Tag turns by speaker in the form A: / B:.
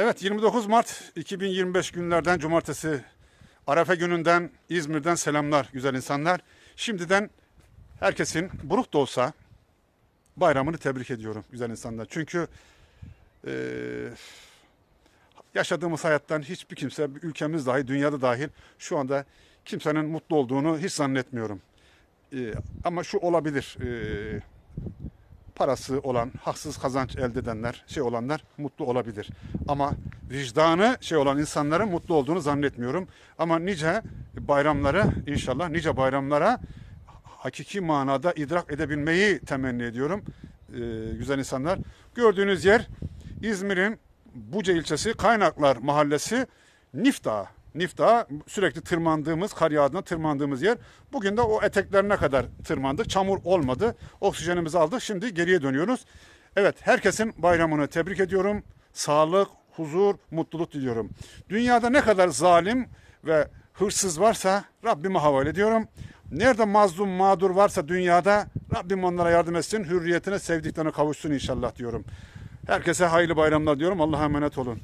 A: Evet 29 Mart 2025 günlerden cumartesi Arefe gününden İzmir'den selamlar güzel insanlar. Şimdiden herkesin buruk da olsa bayramını tebrik ediyorum güzel insanlar. Çünkü eee, yaşadığımız hayattan hiçbir kimse ülkemiz dahil dünyada dahil şu anda kimsenin mutlu olduğunu hiç zannetmiyorum. Eee, ama şu olabilir. eee, parası olan, haksız kazanç elde edenler, şey olanlar mutlu olabilir. Ama vicdanı şey olan insanların mutlu olduğunu zannetmiyorum. Ama nice bayramları inşallah nice bayramlara hakiki manada idrak edebilmeyi temenni ediyorum. Ee, güzel insanlar. Gördüğünüz yer İzmir'in Buca ilçesi Kaynaklar Mahallesi Nif Dağı. Nif Dağı sürekli tırmandığımız, kar yağdığında tırmandığımız yer. Bugün de o eteklerine kadar tırmandık. Çamur olmadı. Oksijenimizi aldık. Şimdi geriye dönüyoruz. Evet, herkesin bayramını tebrik ediyorum. Sağlık, huzur, mutluluk diliyorum. Dünyada ne kadar zalim ve hırsız varsa Rabbime havale ediyorum. Nerede mazlum, mağdur varsa dünyada Rabbim onlara yardım etsin. Hürriyetine, sevdiklerine kavuşsun inşallah diyorum. Herkese hayırlı bayramlar diyorum. Allah'a emanet olun.